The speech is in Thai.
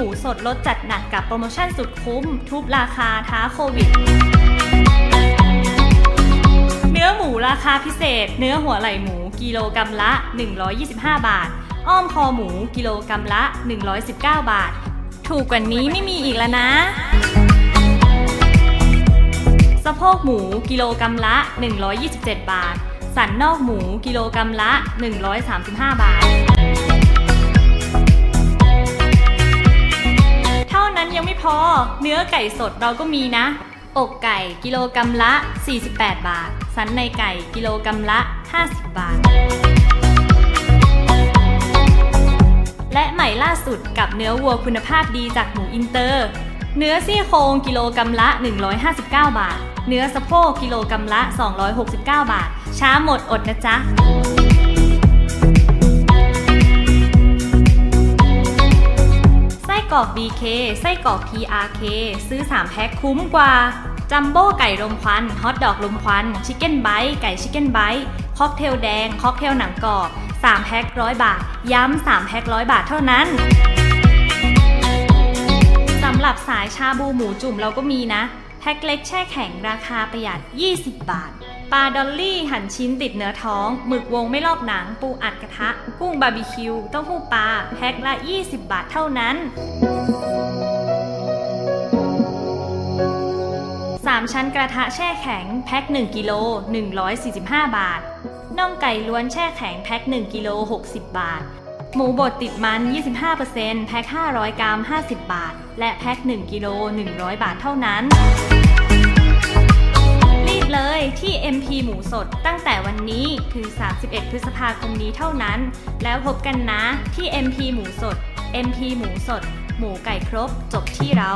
มูสดลดจัดหนักกับโปรโมชั่นสุดคุ้ม ทุบราคาท้าโควิด เนื้อหมูราคาพิเศษ เนื้อหัวไหล่หมูกิโลกรัมละ 125 บาท อ้อมคอหมูกิโลกรัมละ 119 บาท ถูกกว่านี้ไม่มีอีกแล้วนะสะโพกหมูกิโลกรัมละ 127 บาท สันนอกหมูกิโลกรัมละ 135 บาท พอ เนื้อไก่สดเราก็มีนะ อกไก่กิโลกรัมละ 48 บาท สันในไก่กิโลกรัมละ 50 บาท และใหม่ล่าสุดกับเนื้อวัวคุณภาพดีจากหมูอินเตอร์ เนื้อซี่โครงกิโลกรัมละ 159 บาท เนื้อสะโพกกิโลกรัมละ 269 บาท ช้าหมดอดนะจ๊ะ อก BK ไส้กรอก PRK ซื้อ 3 แพ็คคุ้มกว่า จัมโบ้ไก่ลมควันฮอทดอกลมควันชิคเก้นไบต์ไก่ชิคเก้นไบต์ค็อกเทลแดงค็อกเทลหนังกรอบ 3 แพ็คร้อยบาท ย้ำ 3 แพ็คร้อยบาทเท่านั้นสำหรับสายชาบูหมูจุ่มเราก็มีนะ แพ็คเล็กแช่แข็งราคาประหยัด 20 บาท ปลาดอลลี่หั่นชิ้นติดเนื้อท้อง หมึกวงไม่ลอกหนัง ปูอัดกระทะ กุ้งบาร์บีคิว เต้าหู้ปลา แพ็คละ 20 บาทเท่านั้น 3 ชั้นกระทะแช่แข็ง แพ็ค1กิโล 145 บาท น่องไก่ล้วนแช่แข็ง แพ็ค1กิโล 60 บาท หมูบดติดมัน 25%แพ็ค 500 กรัม 50 บาท และแพ็ค1กิโล 100 บาทเท่านั้น มูสดตั้งแต่วันนี้ถึง 31 พฤษภาคมนี้เท่านั้น แล้วพบกันนะที่ MP หมูสด MP หมูสด หมูไก่ครบจบที่เรา